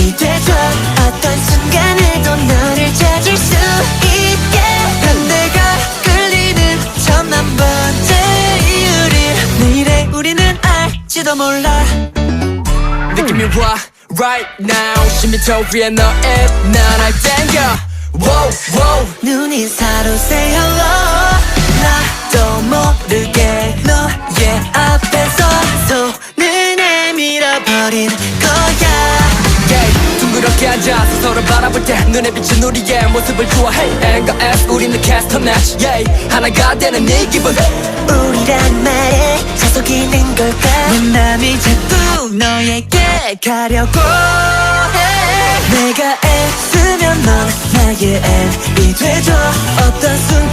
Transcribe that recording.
이 돼줘 어떤 순간에도 너를 찾을 수 있게. 난 내가 끌리는 천만 번째 이유를 내일의 우리는 알지도 몰라. 느낌이 와 right now. 심미터 위에 너의 나날 땡겨. Wow wow 눈이 사로 say hello 둥그렇게 앉아서 서로 바라볼 때 눈에 비친 우리의 모습을 좋아해. N과 S 우리는 캐스터 매치 yeah. 하나가 되는 이 기분. 우리란 말에 자속이는 걸까? 내 맘이 자꾸 너에게 가려고 해. 내가 애쓰면 넌 나의 N이 돼줘 어떤 수